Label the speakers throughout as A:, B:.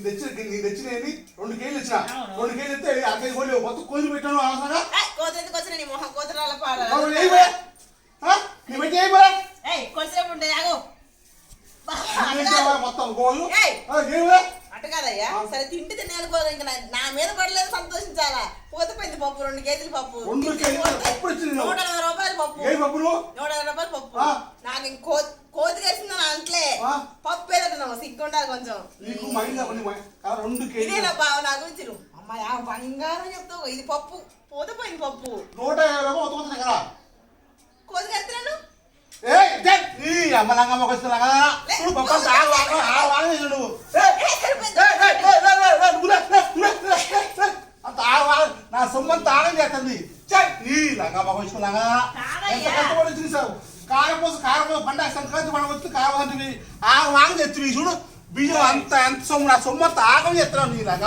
A: నేను తెచ్చిన నేను తెచ్చిన రెండు కేజీలు ఇచ్చిన రెండు కేజీలు ఇస్తే అక్కడికి పోలే మొత్తం కోతులు పెట్టాను అవసరంగా
B: మొహం
A: కొంచెం మొత్తం గోలు
B: అట్ట సరే తిండి తినేది పోదు ఇంకా నా మీద పడలేదు సంతోషించాలా? పోతపోయింది పప్పు రెండు కేజీలు పప్పు.
A: రెండు కేజీలు
B: రూపాయలు పప్పు. నూట రూపాయలు పప్పు. కోతి సిగ్గుండాలి కొంచెం.
A: నీకు మైండ్ అవన్నీ మై- ఆ, రెండు కేజీలు.
B: ఇదేనా బావ నా గురించి నువ్వు అమ్మాయి ఆ బంగారం చెప్తావు. ఇది పప్పు. పోతపోయింది పప్పు.
A: నూట యాభై రూపాయలు కదా. ఇదే, ఈ అమ్మలంగమ్మ వస్తున్నా కదా. చూడు పప్ప ఆగు ఆగు ఆగు ఆగు ఇది నువ్వు ఏయ్, ఏయ్, ఏయ్, ఏయ్, ఏయ్, లే, లే, నువ్వు లే, లే, లే, లే, లే, లే. అంత ఆగు ఆగు నా సొమ్మంత ఆగం చేస్తుంది. చెయ్ నీ లంగమ్మ వస్తున్నా కదా.
B: కాదయ్యా.
A: ఎంత కష్టపడి చూసావు కారపోసు కారపోసు పంట సంక్రాంతి పండుగ వచ్చి కావాలంటివి ఆగం ఆగం తెచ్చివి చూడు. బియ్యం అంత ఎంత సొమ్ము నా సొమ్ము అంత ఆగం చేస్తున్నావు? నీ నాకు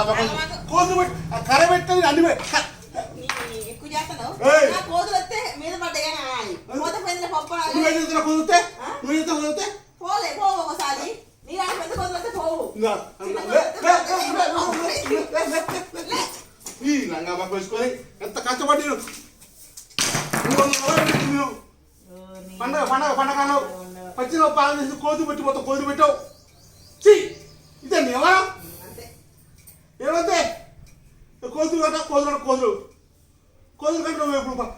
A: కోతులు పెట్టి కర పెట్టని అన్ని కుదిరితే కుదిరితే
B: పోలే పోవు ఒకసారి. నీ
A: రాని పోలే పో ఒకసారి ఈ లంగా బాబు వేసుకొని ఎంత కష్టపడి పండగ పండగ పండగ పచ్చిన పాలు తీసి కోతి పెట్టి మొత్తం కోతి పెట్టావు. ఇదే
B: వ్యవహారం
A: ఏమంతే కోతులు కట్ట కోతులు కోతులు కోతులు కట్ట నువ్వు ఇప్పుడు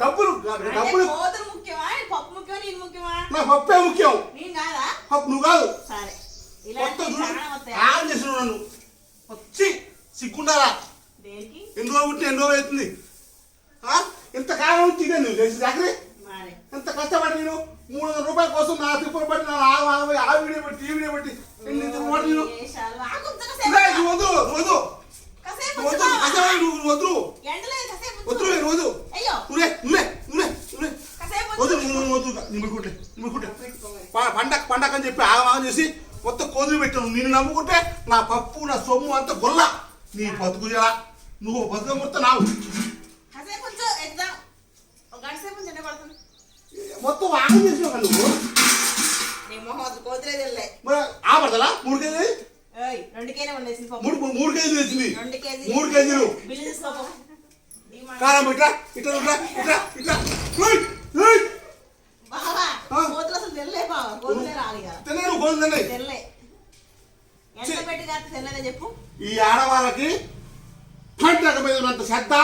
A: డబ్బులు డబ్బులు నా పప్పే ముఖ్యం పప్పు నువ్వు కాదు ఆరు చేసిన నన్ను వచ్చి సిగ్గుండాలా ఎన్ని రోజులు పుట్టిన ఎన్ని రోజులు అవుతుంది ఇంతకాలం నుంచి నేను చేసి
B: జాగ్రత్త
A: ఎంత కష్టపడి నేను మూడు వందల రూపాయల కోసం నా తిప్పులు పట్టి నా ఆగ ఆగపోయి ఆ వీడియో పెట్టి ఈ వీడియో పెట్టి నేను.
B: ఆగు.
A: నువ్వు వద్దు నువ్వు నువ్వే నువ్వే నువ్వే నువ్వే. నువ్వు నిమ్మకుంటే నిమ్మకుంటే. పండగ పండగ అని చెప్పి ఆగం ఆగం చేసి మొత్తం కోతులు పెట్టాను నిన్ను నమ్ముకుంటే నా పప్పు నా సొమ్ము అంతా గొల్ల. నీ బతుకు నువ్వు బతుక మొత్తం నావు. ఆగం చేసినావు నువ్వు
B: నీ మొహం.
A: మరి ఆపడదా మూడు కేజీలు
B: ఏయ్, రెండు కేజీలు వండేసింది పప్పు.
A: మూడు మూడు కేజీలు తెచ్చింది
B: రెండు కేజీలు.
A: మూడు కేజీలు
B: బిల్లు తీసుకో పో.
A: కారం ఇట్లా ఇట్లా ఇట్లా ఇట్లా ఇట్లా ఏయ్, ఏయ్.
B: బావా,
A: ఆ.
B: కోతులు అసలు తెల్లే బావా, కోతులే రాలి కదా.
A: తిన్నాను గోధుమ తిన్నాయి
B: తెల్లే. ఎంత
A: ఛీ.
B: పెట్టి కాదు తెల్లనే చెప్పు
A: ఈ ఆడవాళ్ళకి పంటక మీద ఉన్నంత శ్రద్ధ